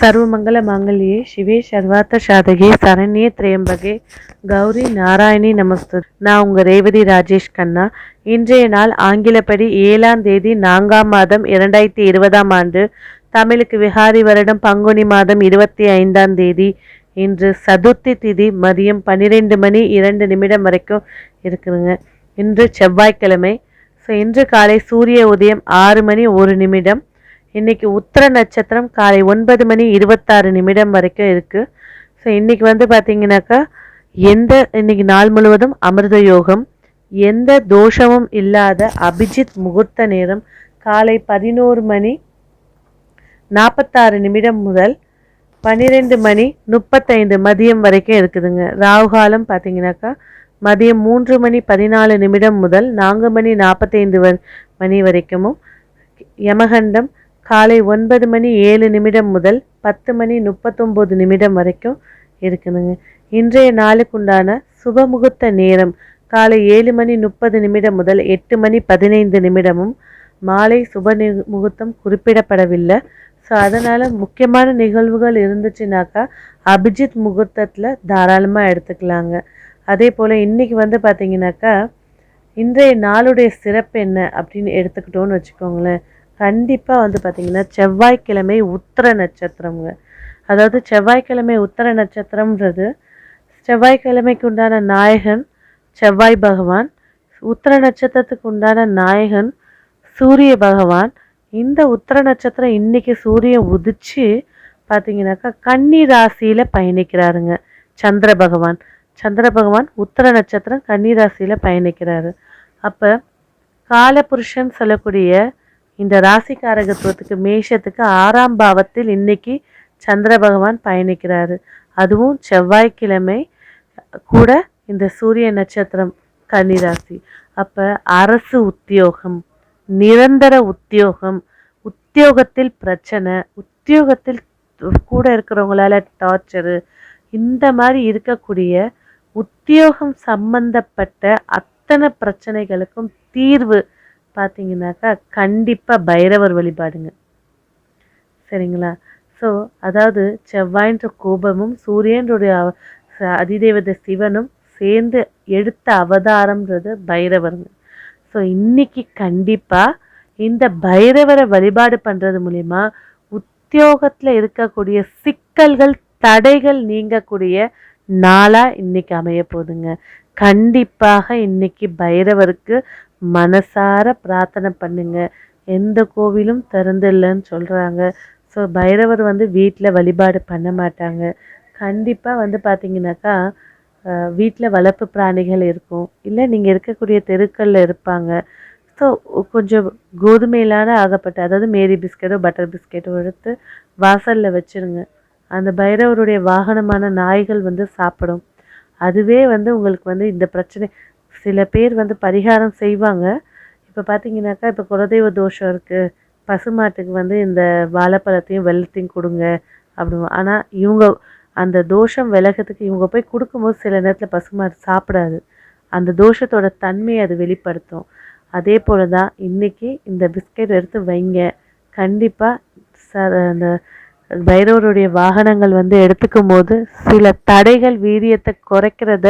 சர்வமங்கல மாங்கல்யே சிவே சர்வார்த்த சாதகே சரண்யே திரையம்பகே கௌரி நாராயணி நமஸ்து. நான் உங்கள் ரேவதி ராஜேஷ் கண்ணா. இன்றைய நாள் ஆங்கிலப்படி ஏழாம் தேதி நான்காம் மாதம் இரண்டாயிரத்தி இருபதாம் ஆண்டு. தமிழுக்கு விஹாரி வருடம் பங்குனி மாதம் இருபத்தி ஐந்தாம் தேதி. இன்று சதுர்த்தி திதி மதியம் பன்னிரெண்டு மணி இரண்டு நிமிடம் வரைக்கும் இருக்குதுங்க. இன்று செவ்வாய்க்கிழமை ஸோ இன்று காலை சூரிய உதயம் ஆறு மணி ஒரு நிமிடம். இன்னைக்கு உத்திர நட்சத்திரம் காலை ஒன்பது மணி இருபத்தாறு நிமிடம் வரைக்கும் இருக்குது ஸோ இன்னைக்கு வந்து பார்த்தீங்கன்னாக்கா எந்த இன்னைக்கு நாள் முழுவதும் அமிர்த யோகம் எந்த தோஷமும் இல்லாத அபிஜித் முகூர்த்த நேரம் காலை பதினோரு மணி நாற்பத்தாறு நிமிடம் முதல் பன்னிரெண்டு மணி முப்பத்தைந்து மதியம் வரைக்கும் இருக்குதுங்க. ராகு காலம் பார்த்தீங்கன்னாக்கா மதியம் மூன்று மணி பதினாலு நிமிடம் முதல் நான்கு மணி நாற்பத்தைந்து மணி வரைக்கும்? யமகண்டம் காலை ஒன்பது மணி ஏழு நிமிடம் முதல் பத்து மணி முப்பத்தொம்போது நிமிடம் வரைக்கும் இருக்குதுங்க. இன்றைய நாளுக்குண்டான சுபமுகூர்த்த நேரம் காலை ஏழு மணி முப்பது நிமிடம் முதல் எட்டு மணி பதினைந்து நிமிடமும் மாலை சுப நி முகூர்த்தம் குறிப்பிடப்படவில்லை. ஸோ அதனால் முக்கியமான நிகழ்வுகள் இருந்துச்சுனாக்கா அபிஜித் முகூர்த்தத்தில் தாராளமாக எடுத்துக்கலாங்க. அதே போல் இன்றைக்கி வந்து பார்த்திங்கனாக்கா இன்றைய நாளுடைய சிறப்பு என்ன அப்படின்னு எடுத்துக்கிட்டோன்னு வச்சுக்கோங்களேன். கண்டிப்பாக வந்து பார்த்திங்கன்னா செவ்வாய்க்கிழமை உத்தர நட்சத்திரம்ங்க. அதாவது செவ்வாய்க்கிழமை உத்தர நட்சத்திரம்ன்றது செவ்வாய்க்கிழமைக்கு உண்டான நாயகன் செவ்வாய் பகவான் உத்தர நட்சத்திரத்துக்கு உண்டான நாயகன் சூரிய பகவான். இந்த உத்தர நட்சத்திரம் இன்னைக்கு சூரியன் உதிச்சு பார்த்தீங்கன்னாக்கா கன்னி ராசியில் பயணிக்கிறாருங்க சந்திர பகவான். சந்திர பகவான் உத்திர நட்சத்திரம் கன்னிராசியில் பயணிக்கிறாரு. அப்போ காலபுருஷன் சொல்லக்கூடிய இந்த ராசிக்காரகத்துவத்துக்கு மேஷத்துக்கு ஆறாம் பாவத்தில் இன்னைக்கு சந்திர பகவான் பயணிக்கிறாரு. அதுவும் செவ்வாய்க்கிழமை கூட இந்த சூரிய நட்சத்திரம் கன்னிராசி. அப்போ அரசு உத்தியோகம் நிரந்தர உத்தியோகம் உத்தியோகத்தில் பிரச்சனை உத்தியோகத்தில் கூட இருக்கிறவங்களால டார்ச்சரு இந்த மாதிரி இருக்கக்கூடிய உத்தியோகம் சம்பந்தப்பட்ட அத்தனை பிரச்சனைகளுக்கும் தீர்வு பார்த்தீங்கன்னாக்கா கண்டிப்பாக பைரவர் வழிபாடுங்க. சரிங்களா? ஸோ அதாவது செவ்வாயின்ற கோபமும் சூரியனுடைய அதிதேவத அதிதேவதை சிவனும் சேர்ந்து எடுத்த அவதாரம்ன்றது பைரவருங்க. ஸோ இன்னைக்கு கண்டிப்பாக இந்த பைரவரை வழிபாடு பண்ணுறது மூலிமா உத்தியோகத்தில் இருக்கக்கூடிய சிக்கல்கள் தடைகள் நீங்கக்கூடிய நாளாக இன்னைக்கு அமைய போதுங்க கண்டிப்பாக இன்னைக்கு பைரவருக்கு மனசார பிரார்த்தனை பண்ணுங்க. எந்த கோவிலும் திறந்தில்லைன்னு சொல்கிறாங்க ஸோ பைரவர் வந்து வீட்டில் வழிபாடு பண்ண மாட்டாங்க. கண்டிப்பாக வந்து பார்த்திங்கனாக்கா வீட்டில் வளர்ப்பு பிராணிகள் இருக்கும். இல்லை நீங்கள் இருக்கக்கூடிய தெருக்களில் இருப்பாங்க. ஸோ கொஞ்சம் கோதுமையிலான ஆகப்பட்ட அதாவது மேரி பிஸ்கெட்டோ பட்டர் பிஸ்கெட்டோ எடுத்து வாசலில் வச்சுருங்க. அந்த பைரவருடைய வாகனமான நாய்கள் வந்து சாப்பிடும். அதுவே வந்து உங்களுக்கு வந்து இந்த பிரச்சனை சில பேர் வந்து பரிகாரம் செய்வாங்க. இப்போ பார்த்தீங்கன்னாக்கா இப்போ குலதெய்வ தோஷம் இருக்குது பசுமாட்டுக்கு வந்து இந்த வாழைப்பழத்தையும் வெள்ளத்தையும் கொடுங்க அப்படிங்க ஆனால் இவங்க அந்த தோஷம் விலகிறதுக்கு இவங்க போய் கொடுக்கும்போது சில நேரத்தில் பசுமாடு சாப்பிடாது. அந்த தோஷத்தோட தன்மையை அது வெளிப்படுத்தும். அதே போல தான் இன்றைக்கி இந்த பிஸ்கெட் எடுத்து வைங்க. கண்டிப்பாக ச அந்த பைரவருடைய வாகனங்கள் வந்து எடுத்துக்கும் போது சில தடைகள் வீரியத்தை குறைக்கிறத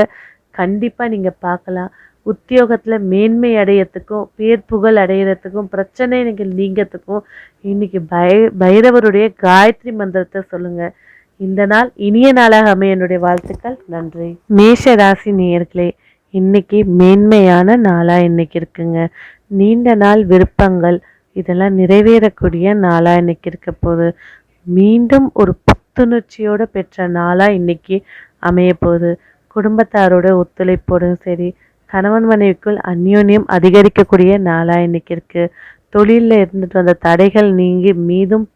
கண்டிப்பாக நீங்கள் பார்க்கலாம். உத்தியோகத்தில் மேன்மை அடையறதுக்கும் பேர் புகழ் அடையிறதுக்கும் பிரச்சனைகள் நீங்கிறதுக்கும் இன்னைக்கு பை பைரவருடைய காயத்ரி மந்திரத்தை சொல்லுங்கள் இந்த நாள் இனிய நாளாக அமைய என்னுடைய வாழ்த்துக்கள். நன்றி. மேஷ ராசி நேயர்களே இன்னைக்கு மேன்மையான நாளாக இன்னைக்கு இருக்குங்க. நீண்ட நாள் விருப்பங்கள் இதெல்லாம் நிறைவேறக்கூடிய நாளாக இன்னைக்கு இருக்க போகுது. மீண்டும் ஒரு புத்துணர்ச்சியோட பெற்ற நாளாக இன்னைக்கு அமைய போகுது. குடும்பத்தாரோட ஒத்துழைப்போடும் சரி கணவன் மனைவிக்குள் அந்யோன்யம் அதிகரிக்கக்கூடிய நாளாக இன்னைக்கு இருக்கு. தொழிலில் இருந்துட்டு வந்த தடைகள் நீங்கி மீதும்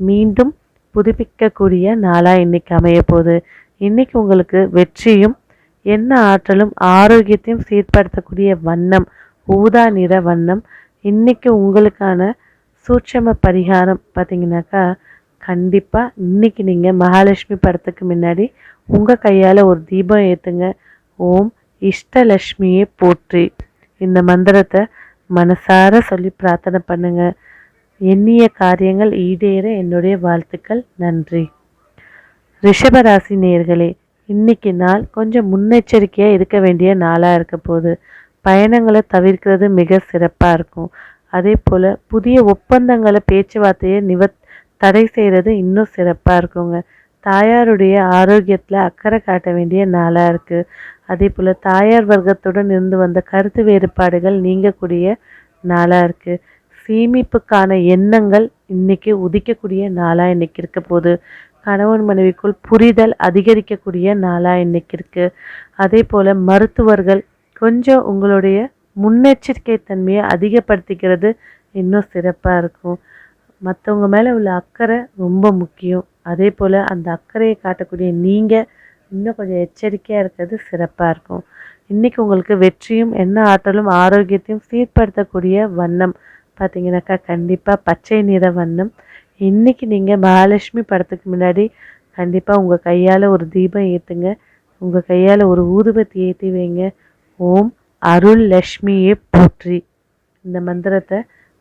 மீண்டும் புதுப்பிக்கக்கூடிய நாளாக இன்னைக்கு அமைய போகுது. இன்னைக்கு உங்களுக்கு வெற்றியும் என்ன ஆற்றலும் ஆரோக்கியத்தையும் சீர்படுத்தக்கூடிய வண்ணம் ஊதா நிற வண்ணம். இன்னைக்கு உங்களுக்கான சூட்சம பரிகாரம் பார்த்தீங்கன்னாக்கா கண்டிப்பாக இன்னைக்கு நீங்கள் மகாலட்சுமி படத்துக்கு முன்னாடி உங்கள் கையால் ஒரு தீபம் ஏற்றுங்க ஓம் இஷ்டலக்ஷ்மியே போற்றி. இந்த மந்திரத்தை மனசார சொல்லி பிரார்த்தனை பண்ணுங்க. எண்ணிய காரியங்கள் ஈடேற என்னுடைய வாழ்த்துக்கள். நன்றி. ரிஷபராசி நேர்களே இன்னைக்கு நாள் கொஞ்சம் முன்னெச்சரிக்கையாக இருக்க வேண்டிய நாளாக இருக்க போகுது. பயணங்களை தவிர்க்கிறது மிக சிறப்பாக இருக்கும். அதே போல் புதிய ஒப்பந்தங்களை பேச்சுவார்த்தையை நிவ தடை செய்கிறது இன்னும் சிறப்பாக இருக்குங்க. தாயாருடைய ஆரோக்கியத்தில் அக்கறை காட்ட வேண்டிய நாளாக இருக்குது அதே போல் தாயார் வர்க்கத்துடன் இருந்து வந்த கருத்து வேறுபாடுகள் நீங்கக்கூடிய நாளாக இருக்குது சேமிப்புக்கான எண்ணங்கள் இன்றைக்கி உதிக்கக்கூடிய நாளாக இன்னைக்கு இருக்க போகுது கணவன் மனைவிக்குள் புரிதல் அதிகரிக்கக்கூடிய நாளாக இன்றைக்கி இருக்குது அதே போல் மருத்துவர்கள் கொஞ்சம் உங்களுடைய முன்னெச்சரிக்கை தன்மையை அதிகப்படுத்திக்கிறது இன்னும் சிறப்பாக இருக்கும். மற்றவங்க மேலே உள்ள அக்கறை ரொம்ப முக்கியம். அதே போல் அந்த அக்கறையை காட்டக்கூடிய நீங்கள் இன்னும் கொஞ்சம் எச்சரிக்கையாக இருக்கிறது சிறப்பாக இருக்கும். இன்றைக்கி உங்களுக்கு வெற்றியும் என்ன ஆற்றலும் ஆரோக்கியத்தையும் சீர்படுத்தக்கூடிய வண்ணம். பார்த்தீங்கன்னாக்கா கண்டிப்பாக பச்சை நிற வண்ணம். இன்றைக்கி நீங்கள் மகாலட்சுமி படத்துக்கு முன்னாடி கண்டிப்பாக உங்கள் கையால் ஒரு தீபம் ஏற்றுங்க உங்கள் கையால் ஒரு ஊதுபத்தி ஏற்றி வைங்க. ஓம் அருள் லக்ஷ்மியே போற்றி. இந்த மந்திரத்தை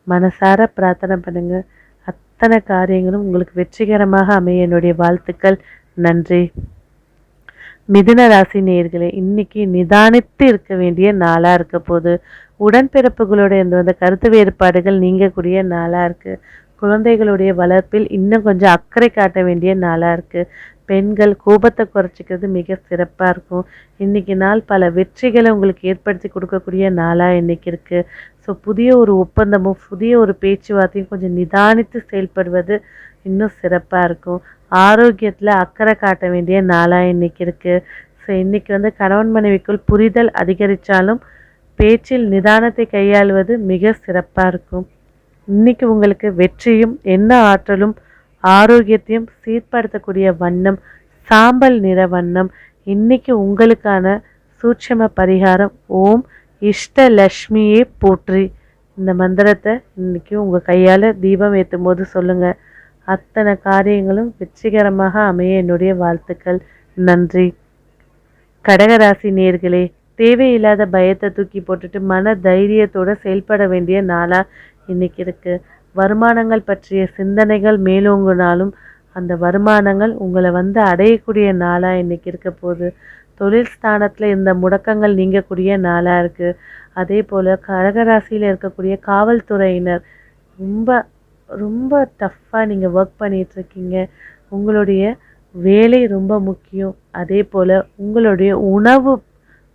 மனசார பிரார்த்தனை பண்ணுங்கள் அத்தனை காரியங்களும் உங்களுக்கு வெற்றிகரமாக அமைய என்னுடைய வாழ்த்துக்கள். நன்றி. மிதுன ராசி நேர்களே இன்னைக்கு நிதானித்து இருக்க வேண்டிய நாளாக இருக்க போது உடன்பிறப்புகளோட இந்த வந்த கருத்து வேறுபாடுகள் நீங்கக்கூடிய நாளாக இருக்குது குழந்தைகளுடைய வளர்ப்பில் இன்னும் கொஞ்சம் அக்கறை காட்ட வேண்டிய நாளாக இருக்குது பெண்கள் கோபத்தை குறைச்சிக்கிறது மிக சிறப்பாக இருக்கும். இன்றைக்கி நாள் பல வெற்றிகளை உங்களுக்கு ஏற்படுத்தி கொடுக்கக்கூடிய நாளாக இன்றைக்கி இருக்குது ஸோ புதிய ஒரு ஒப்பந்தமும் புதிய ஒரு பேச்சுவார்த்தையும் கொஞ்சம் நிதானித்து செயல்படுவது இன்னும் சிறப்பாக இருக்கும். ஆரோக்கியத்தில் அக்கறை காட்ட வேண்டிய நாளாக இன்றைக்கி இருக்குது ஸோ இன்றைக்கி வந்து கணவன் மனைவிக்குள் புரிதல் அதிகரித்தாலும் பேச்சில் நிதானத்தை கையாளுவது மிக சிறப்பாக இருக்கும். இன்றைக்கி உங்களுக்கு வெற்றியும் என்ன ஆற்றலும் ஆரோக்கியத்தையும் சீர்படுத்தக்கூடிய வண்ணம் சாம்பல் நிற வண்ணம் இன்னைக்கு உங்களுக்கான சூட்சம பரிகாரம் ஓம் இஷ்டலக்ஷ்மியே போற்றி. இந்த மந்திரத்தை இன்னைக்கு உங்கள் கையால் தீபம் ஏற்றும் போது சொல்லுங்கள் அத்தனை காரியங்களும் வெற்றிகரமாக அமைய என்னுடைய வாழ்த்துக்கள். நன்றி. கடகராசி நேர்களே தேவையில்லாத பயத்தை தூக்கி போட்டுட்டு மன தைரியத்தோடு செயல்பட வேண்டிய நாளாக இன்னைக்கு இருக்குது வருமானங்கள் பற்றிய சிந்தனைகள் மேலோங்கினாலும் அந்த வருமானங்கள் உங்களை வந்து அடையக்கூடிய நாளாக இன்றைக்கி இருக்க போகுது. தொழில் ஸ்தானத்தில் இந்த முடக்கங்கள் நீங்கக்கூடிய நாளாக இருக்குது அதே போல் கடகராசியில் இருக்கக்கூடிய காவல்துறையினர் ரொம்ப ரொம்ப டஃப்பாக நீங்கள் ஒர்க் பண்ணிகிட்ருக்கீங்க உங்களுடைய வேலை ரொம்ப முக்கியம். அதே போல் உங்களுடைய உணவு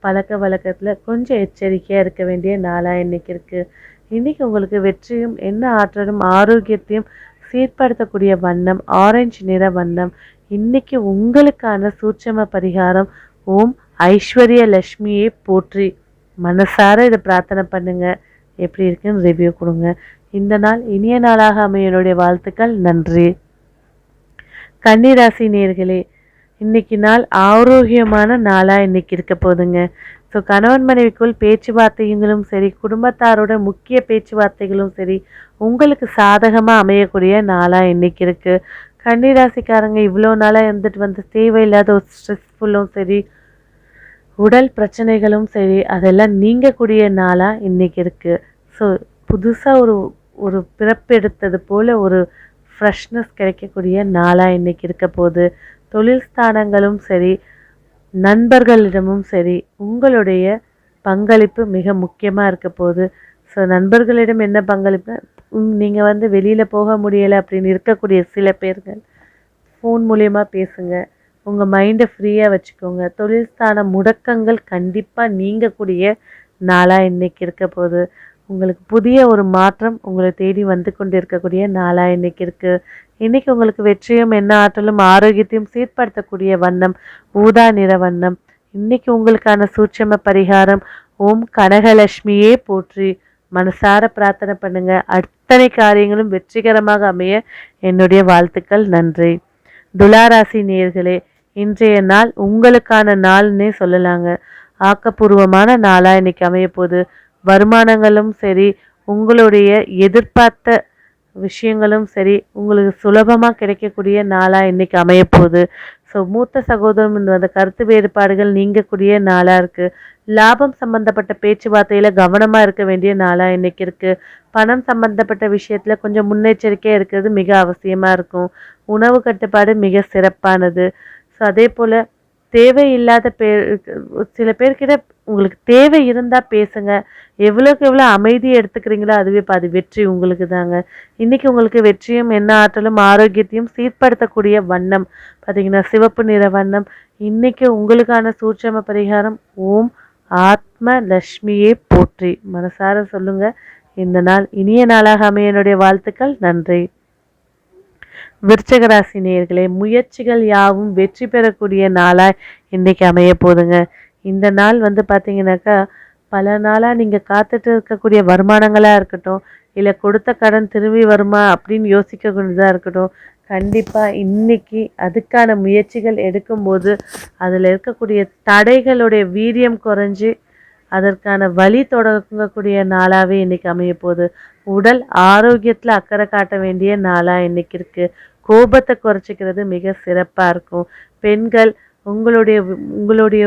பழக்க வழக்கத்தில் கொஞ்சம் எச்சரிக்கையாக இருக்க வேண்டிய நாளாக இன்றைக்கி இருக்குது இன்றைக்கி உங்களுக்கு வெற்றியும் என்ன ஆற்றலும் ஆரோக்கியத்தையும் சீர்படுத்தக்கூடிய வண்ணம் ஆரஞ்சு நிற வண்ணம் இன்னைக்கு உங்களுக்கான சூட்சம பரிகாரம் ஓம் ஐஸ்வர்ய லக்ஷ்மியை போற்றி மனசார இதை பிரார்த்தனை பண்ணுங்க. எப்படி இருக்குன்னு ரிவ்யூ கொடுங்க. இந்த நாள் இனிய நாளாக அமையனுடைய வாழ்த்துக்கள். நன்றி. கன்னிராசி நேர்களே இன்னைக்கு நாள் ஆரோக்கியமான நாளாக இன்னைக்கு இருக்க போதுங்க. ஸோ கணவன் மனைவிக்குள் பேச்சுவார்த்தைகளும் சரி குடும்பத்தாரோட முக்கிய பேச்சுவார்த்தைகளும் சரி உங்களுக்கு சாதகமாக அமையக்கூடிய நாளாக இன்றைக்கி இருக்குது கன்னிராசிக்காரங்க இவ்வளோ நாளாக இருந்துட்டு வந்து தேவையில்லாத ஒரு ஸ்ட்ரெஸ்ஃபுல்லும் சரி உடல் பிரச்சனைகளும் சரி அதெல்லாம் நீங்கக்கூடிய நாளாக இன்றைக்கி இருக்குது ஸோ புதுசாக ஒரு ஒரு பிறப்பெடுத்தது போல் ஒரு ஃப்ரெஷ்னஸ் கிடைக்கக்கூடிய நாளாக இன்றைக்கி இருக்க போகுது. தொழில் ஸ்தானங்களும் சரி நண்பர்களிடமும் சரி உங்களுடைய பங்களிப்பு மிக முக்கியமாக இருக்க போகுது. ஸோ நண்பர்களிடம் என்ன பங்களிப்பு? நீங்கள் வந்து வெளியில் போக முடியலை அப்படின்னு இருக்கக்கூடிய சில பேர்கள் ஃபோன் மூலயமா பேசுங்க. உங்கள் மைண்டை ஃப்ரீயாக வச்சுக்கோங்க. தொழில் ஸ்தான முடக்கங்கள் கண்டிப்பாக நீங்கக்கூடிய நாளாக இன்றைக்கி இருக்க போகுது உங்களுக்கு புதிய ஒரு மாற்றம் உங்களை தேடி வந்து கொண்டு இருக்கக்கூடிய நாளாக இன்றைக்கி இருக்குது இன்றைக்கி உங்களுக்கு வெற்றியும் என்ன ஆற்றலும் ஆரோக்கியத்தையும் சீர்படுத்தக்கூடிய வண்ணம் ஊதா நிற வண்ணம். இன்றைக்கி உங்களுக்கான சூட்சம பரிகாரம் ஓம் கனகலட்சுமியே போற்றி. மனசார பிரார்த்தனை பண்ணுங்கள் பண்ணுங்க அத்தனை காரியங்களும் வெற்றிகரமாக அமைய என்னுடைய வாழ்த்துக்கள் நன்றி. துளாராசி நேர்களே இன்றைய நாள் உங்களுக்கான நாள்னே சொல்லலாங்க. ஆக்கப்பூர்வமான நாளாக இன்னைக்கு அமைய போகுது வருமானங்களும் சரி உங்களுடைய எதிர்பார்த்த விஷயங்களும் சரி உங்களுக்கு சுலபமாக கிடைக்கக்கூடிய நாளாக இன்றைக்கி அமையப்போகுது. ஸோ மூத்த சகோதரம் இந்த கருத்து வேறுபாடுகள் நீங்கக்கூடிய நாளாக இருக்குது லாபம் சம்பந்தப்பட்ட பேச்சுவார்த்தையில் கவனமாக இருக்க வேண்டிய நாளாக இன்னைக்கு இருக்குது பணம் சம்பந்தப்பட்ட விஷயத்தில் கொஞ்சம் முன்னெச்சரிக்கையாக இருக்கிறது மிக அவசியமாக இருக்கும். உணவு கட்டுப்பாடு மிக சிறப்பானது. ஸோ அதே போல் தேவையில்லாத பேர் சில பேர்கிட்ட உங்களுக்கு தேவை இருந்தால் பேசுங்க. எவ்வளோக்கு எவ்வளோ அமைதியை எடுத்துக்கிறீங்களோ அதுவே பாதி வெற்றி உங்களுக்கு தாங்க. இன்றைக்கி உங்களுக்கு வெற்றியும் என்ன ஆற்றலும் ஆரோக்கியத்தையும் சீர்படுத்தக்கூடிய வண்ணம். பார்த்தீங்கன்னா சிவப்பு நிற வண்ணம். இன்றைக்கி உங்களுக்கான சூட்சம பரிகாரம் ஓம் ஆத்ம லக்ஷ்மியே போற்றி. மனசார சொல்லுங்க. இந்த நாள் இனிய நாளாக அமைய என்னுடைய வாழ்த்துக்கள். நன்றி. விருச்சகராசி நேயர்களே முயற்சிகள் யாவும் வெற்றி பெறக்கூடிய நாளாக இன்னைக்கு அமைய போதுங்க. இந்த நாள் வந்து பார்த்தீங்கன்னாக்கா பல நாளாக நீங்கள் காத்துட்டு இருக்கக்கூடிய வருமானங்களாக இருக்கட்டும் இல்லை கொடுத்த கடன் திரும்பி வருமா அப்படின்னு யோசிக்கக்கூடியதாக இருக்கட்டும் கண்டிப்பாக இன்னைக்கு அதுக்கான முயற்சிகள் எடுக்கும்போது அதில் இருக்கக்கூடிய தடைகளுடைய வீரியம் குறைஞ்சி அதற்கான வழி தொடங்கக்கூடிய நாளாகவே இன்றைக்கி அமைய போகுது. உடல் ஆரோக்கியத்தில் அக்கறை காட்ட வேண்டிய நாளாக இன்னைக்கு இருக்குது கோபத்தை குறைச்சிக்கிறது மிக சிறப்பாக இருக்கும். பெண்கள் உங்களுடைய உங்களுடைய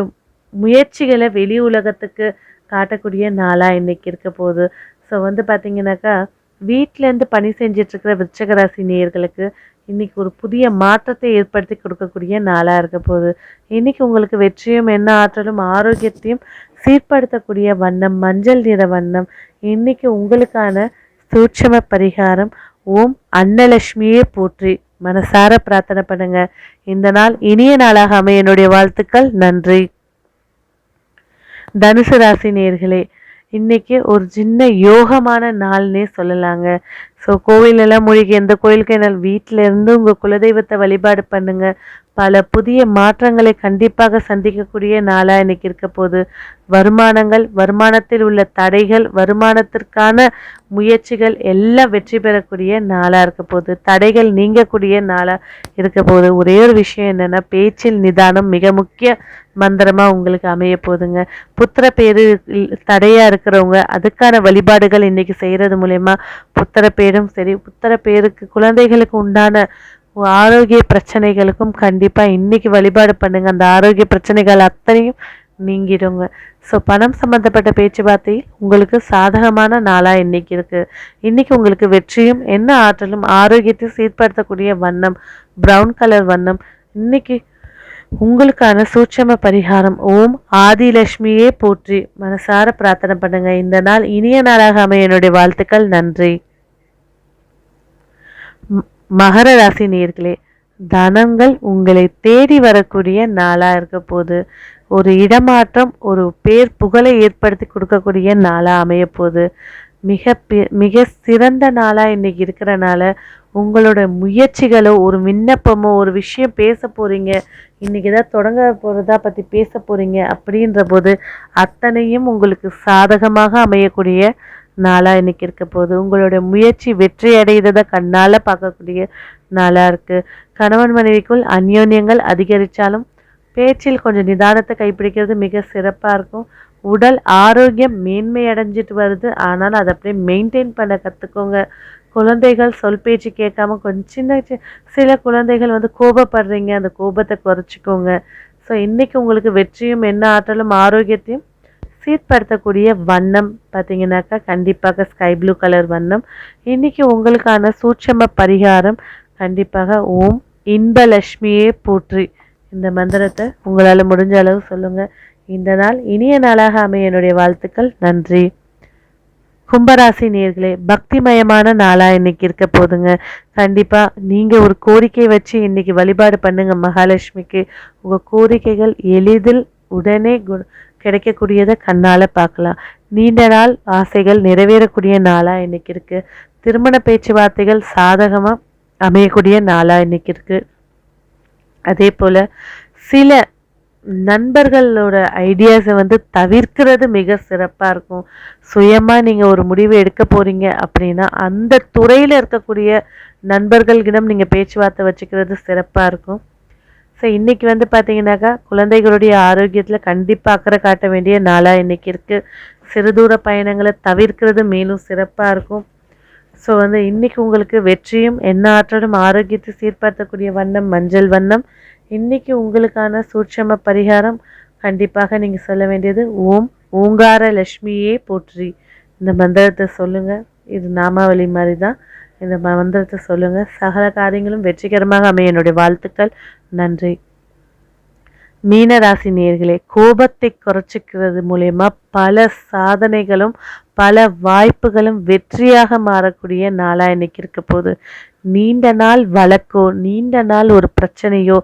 முயற்சிகளை வெளி உலகத்துக்கு காட்டக்கூடிய நாளாக இன்னைக்கு இருக்க போகுது. ஸோ வந்து பார்த்திங்கனாக்கா வீட்டிலேருந்து பணி செஞ்சிட்ருக்கிற விருச்சகராசி நேயர்களுக்கு இன்னைக்கு ஒரு புதிய மாற்றத்தை ஏற்படுத்தி கொடுக்கக்கூடிய நாளாக இருக்க போகுது. இன்னைக்கு உங்களுக்கு வெற்றியும் என்ன ஆற்றலும் ஆரோக்கியத்தையும் சீர்படுத்தக்கூடிய வண்ணம் மஞ்சள் நிற வண்ணம் இன்னைக்கு உங்களுக்கான சூட்சம பரிகாரம் ஓம் அன்னலட்சுமியே போற்றி. மனசார பிரார்த்தனை பண்ணுங்க. இந்த நாள் இனிய நாளாக அமைய என்னுடைய வாழ்த்துக்கள். நன்றி. தனுசு ராசி நேர்களே இன்றைக்கி ஒரு சின்ன யோகமான நாள்னே சொல்லலாங்க. ஸோ கோவிலெல்லாம் மூழ்கி எந்த கோயிலுக்கு என்ன வீட்டிலேருந்து உங்கள் குலதெய்வத்தை வழிபாடு பண்ணுங்கள் பல புதிய மாற்றங்களை கண்டிப்பாக சந்திக்கக்கூடிய நாளாக இன்னைக்கு இருக்க போது வருமானங்கள் வருமானத்தில் உள்ள தடைகள் வருமானத்திற்கான முயற்சிகள் எல்லாம் வெற்றி பெறக்கூடிய நாளாக இருக்க போது தடைகள் நீங்கக்கூடிய நாளாக இருக்க போது ஒரே ஒரு விஷயம் என்னென்னா பேச்சில் நிதானம் மிக முக்கிய மந்திரமாக உங்களுக்கு அமைய போதுங்க புத்திர பேரு தடையாக இருக்கிறவங்க அதுக்கான வழிபாடுகள் இன்னைக்கு செய்கிறது மூலயமா புத்திர பேரும் சரி புத்திர பேருக்கு குழந்தைகளுக்கு உண்டான ஆரோக்கிய பிரச்சனைகளுக்கும் கண்டிப்பாக இன்றைக்கி வழிபாடு பண்ணுங்க. அந்த ஆரோக்கிய பிரச்சனைகள் அத்தனையும் நீங்கிடுங்க. ஸோ பணம் சம்மந்தப்பட்ட பேச்சுவார்த்தையில் உங்களுக்கு சாதகமான நாளாக இன்றைக்கி இருக்குது இன்றைக்கி உங்களுக்கு வெற்றியும் என்ன ஆற்றலும் ஆரோக்கியத்தை சீர்படுத்தக்கூடிய வண்ணம் ப்ரௌன் கலர் வண்ணம் இன்னைக்கு உங்களுக்கான சூட்சம பரிகாரம் ஓம் ஆதிலட்சுமியே போற்றி. மனசார பிரார்த்தனை பண்ணுங்கள் இந்த நாள் இனிய நாளாக அமைய என்னுடைய வாழ்த்துக்கள். நன்றி. மகர ராசி நேர்களே தனங்கள் உங்களை தேடி வரக்கூடிய நாளாக இருக்க போது ஒரு இடமாற்றம் ஒரு பேர் புகழை ஏற்படுத்தி கொடுக்கக்கூடிய நாளாக அமைய போகுது மிக மிக சிறந்த நாளாக இன்றைக்கி இருக்கிறனால உங்களோட முயற்சிகளோ ஒரு விண்ணப்பமோ ஒரு விஷயம் பேச போகிறீங்க இன்றைக்கி ஏதாவது தொடங்க போகிறதா பற்றி பேச போகிறீங்க அப்படின்ற போது அத்தனையும் உங்களுக்கு சாதகமாக அமையக்கூடிய நாளாக இன்றைக்கி இருக்க போகுது உங்களோட முயற்சி வெற்றி அடைகிறத கண்ணால் பார்க்கக்கூடிய நாளாக இருக்குது கணவன் மனைவிக்குள் அந்யோன்யங்கள் அதிகரித்தாலும் பேச்சில் கொஞ்சம் நிதானத்தை கைப்பிடிக்கிறது மிக சிறப்பாக இருக்கும். உடல் ஆரோக்கியம் மேன்மை அடைஞ்சிட்டு வருது. ஆனால் அதை அப்படியே மெயின்டைன் பண்ண கற்றுக்கோங்க குழந்தைகள் சொல் பேச்சு கேட்காம கொஞ்சம் சின்ன சில குழந்தைகள் வந்து கோபப்படுறீங்க. அந்த கோபத்தை குறைச்சிக்கோங்க. ஸோ இன்றைக்கி உங்களுக்கு வெற்றியும் என்ன ஆற்றலும் ஆரோக்கியத்தையும் சீர்படுத்தக்கூடிய வண்ணம் பார்த்தீங்கன்னாக்கா கண்டிப்பாக ஸ்கை ப்ளூ கலர் வண்ணம். இன்றைக்கி உங்களுக்கான சூட்சம பரிகாரம் கண்டிப்பாக ஓம் இன்பலக்ஷ்மியே போற்றி. இந்த மந்திரத்தை உங்களால் முடிஞ்ச அளவு சொல்லுங்கள் இந்த நாள் இனிய நாளாக அமைய என்னுடைய வாழ்த்துக்கள். நன்றி. கும்பராசி நேர்களே பக்திமயமான நாளாக இன்னைக்கு இருக்க போதுங்க. கண்டிப்பாக நீங்கள் ஒரு கோரிக்கை வச்சு இன்னைக்கு வழிபாடு பண்ணுங்க மகாலட்சுமிக்கு. உங்கள் கோரிக்கைகள் எளிதில் உடனே குண கிடைக்கக்கூடியதை கண்ணால் பார்க்கலாம். நீண்ட நாள் ஆசைகள் நிறைவேறக்கூடிய நாளாக இன்றைக்கி இருக்குது திருமண பேச்சுவார்த்தைகள் சாதகமாக அமையக்கூடிய நாளாக இன்றைக்கி இருக்குது அதே போல் சில நண்பர்களோட ஐடியாஸை வந்து தவிர்க்கிறது மிக சிறப்பாக இருக்கும். சுயமாக நீங்கள் ஒரு முடிவு எடுக்க போகிறீங்க அப்படின்னா அந்த துறையில் இருக்கக்கூடிய நண்பர்களிடம் நீங்கள் பேச்சுவார்த்தை வச்சுக்கிறது சிறப்பாக இருக்கும். ஸோ இன்றைக்கி வந்து பார்த்தீங்கன்னாக்கா குழந்தைகளுடைய ஆரோக்கியத்தில் கண்டிப்பாக அக்கறை காட்ட வேண்டிய நாளாக இன்றைக்கி இருக்குது சிறுதூர பயணங்களை தவிர்க்கிறது மேலும் சிறப்பாக இருக்கும். ஸோ வந்து இன்றைக்கி உங்களுக்கு வெற்றியும் என்ன ஆற்றலும் ஆரோக்கியத்தை சீர்படுத்தக்கூடிய வண்ணம் மஞ்சள் வண்ணம் இன்றைக்கி உங்களுக்கான சூட்சம பரிகாரம் கண்டிப்பாக நீங்கள் சொல்ல வேண்டியது ஓம் ஓங்கார லக்ஷ்மியே போற்றி. இந்த மந்திரத்தை சொல்லுங்கள் இது நாமாவளி மாதிரி தான் இந்த மந்திரத்தை சொல்லுங்கள் சகல காரியங்களும் வெற்றிகரமாக அமைய என்னுடைய வாழ்த்துக்கள். நன்றி. மீனராசி நேர்களே கோபத்தை குறைச்சிக்கிறது மூலயமா பல சாதனைகளும் பல வாய்ப்புகளும் வெற்றியாக மாறக்கூடிய நாளாக இன்னைக்கு இருக்க போகுது. நீண்ட நாள் வழக்கோ நீண்ட நாள் ஒரு பிரச்சனையோ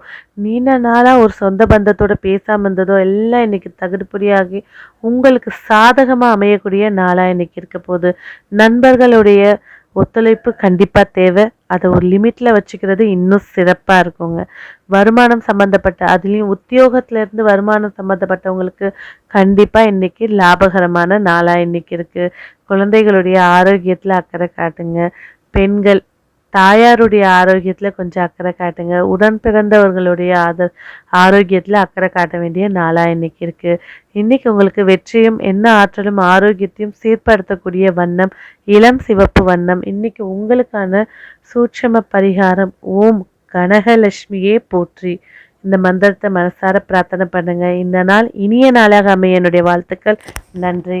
நீண்ட நாளாக ஒரு சொந்த பந்தத்தோட பேசாமல் இருந்ததோ எல்லாம் இன்னைக்கு தகுதிப்படியாகி உங்களுக்கு சாதகமாக அமையக்கூடிய நாளாக இன்னைக்கு இருக்க போகுது. நண்பர்களுடைய ஒத்துழைப்பு கண்டிப்பாக தேவை. அதை ஒரு லிமிட்டில் வச்சுக்கிறது இன்னும் சிறப்பாக இருக்குங்க. வருமானம் சம்மந்தப்பட்ட அதுலேயும் உத்தியோகத்திலேருந்து வருமானம் சம்மந்தப்பட்டவங்களுக்கு கண்டிப்பாக இன்றைக்கி லாபகரமான நாளாக இன்றைக்கி இருக்குது குழந்தைகளுடைய ஆரோக்கியத்தில் அக்கறை காட்டுங்க. பெண்கள் தாயாருடைய ஆரோக்கியத்தில் கொஞ்சம் அக்கறை காட்டுங்க. உடன் பிறந்தவர்களுடைய ஆதர் ஆரோக்கியத்தில் அக்கறை காட்ட வேண்டிய நாளாக இன்னைக்கு இருக்குது இன்னைக்கு உங்களுக்கு வெற்றியும் என்ன ஆற்றலும் ஆரோக்கியத்தையும் சீர்படுத்தக்கூடிய வண்ணம் இளம் சிவப்பு வண்ணம். இன்னைக்கு உங்களுக்கான சூட்சம பரிகாரம் ஓம் கனகலட்சுமியே போற்றி. இந்த மந்திரத்தை மனசார பிரார்த்தனை பண்ணுங்கள் இந்த நாள் இனிய நாளாக அமைய என்னுடைய வாழ்த்துக்கள். நன்றி.